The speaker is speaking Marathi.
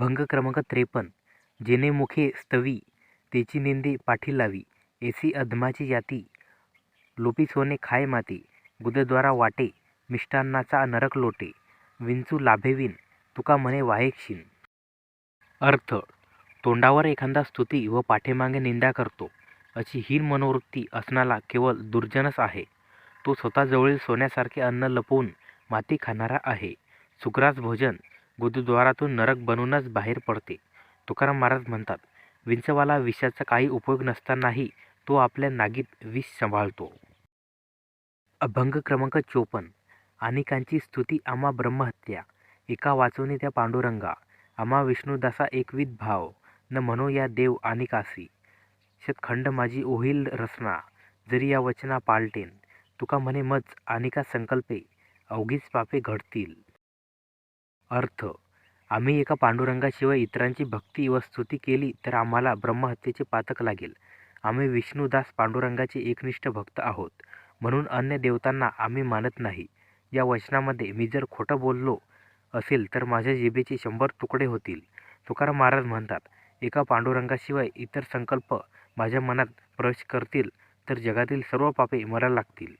अभंग क्रमांक त्रेपन्न. जेने मुखे स्तवी तेची निंदे पाठी लावी एसी अधमाची जाती लोपी सोने खाय माती गुदद्वारा वाटे मिष्टान्नाचा नरक लोटे विंचू लाभेविन तुका म्हणे वाहेक्षीण अर्थ तोंडावर एखादा स्तुती व पाठीमागे निंदा करतो अशी हीन मनोवृत्ती असणारा केवळ दुर्जनच आहे. तो स्वतःजवळील सोन्यासारखे अन्न लपवून माती खाणारा आहे. सुग्रास भोजन गुरुद्वारातून नरक बनूनच बाहेर पडते. तुकाराम महाराज म्हणतात विंचवाला विषाचा काही उपयोग नसतानाही तो आपल्या नागीत विष सांभाळतो. अभंग क्रमांक चोपन्न. अनेकांची स्तुती आम्हा ब्रह्महत्या. एका वाचवणे त्या पांडुरंगा. आम्हा विष्णुदासा एकविध भाव. न म्हणो या देव अनेकासी. शतखंड माझी ओहिल रचना जरी या वचना पालटेन. तुका म्हणे मज अनेका संकल्पे. अवघीच पापे घडतील. अर्थ. आम्ही एका पांडुरंगाशिवाय इतरांची भक्ती व स्तुती केली तर आम्हाला ब्रह्महत्येचे पातक लागेल. आम्ही विष्णुदास पांडुरंगाचे एकनिष्ठ भक्त आहोत. म्हणून अन्य देवतांना आम्ही मानत नाही. या वचनामध्ये मी जर खोटं बोललो असेल तर माझ्या जिभेचे शंभर तुकडे होतील. तुकाराम महाराज म्हणतात एका पांडुरंगाशिवाय इतर संकल्प माझ्या मनात प्रवेश करतील तर जगातील सर्व पापे मला लागतील.